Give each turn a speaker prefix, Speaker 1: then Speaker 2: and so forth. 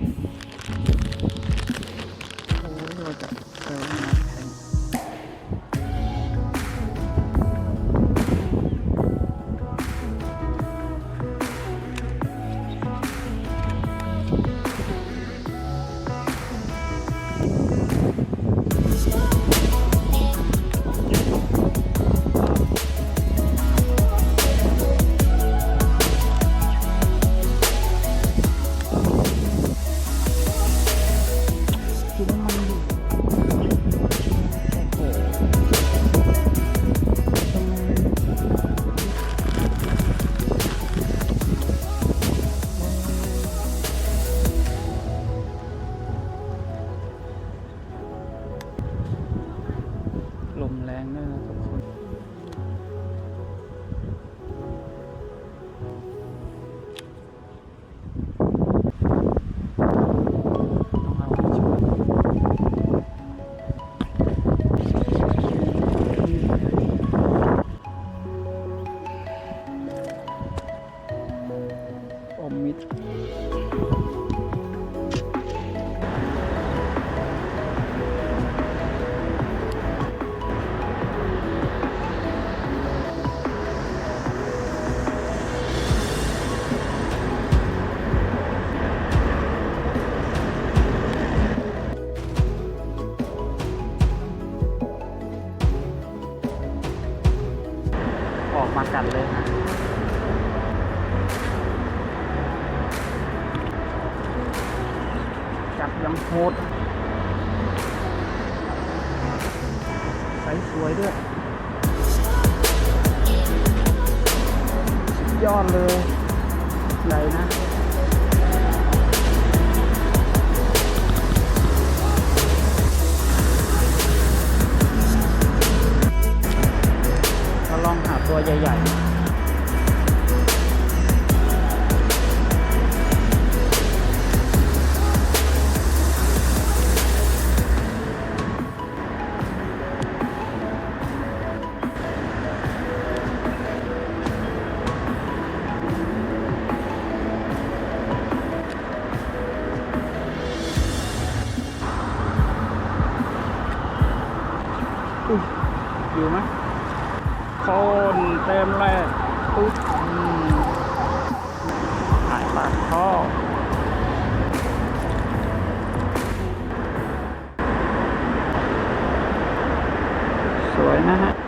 Speaker 1: フフフ。 แรงด้วยนะทุกคนอมมิด ออกมากันเลยนะจับยังโหดใสสวยด้วย สุดยอดเลยใหญ่นะ ใหญ่อยู่ไหม เต็มเลยปุ๊บหายปากท่อสวยนะฮะ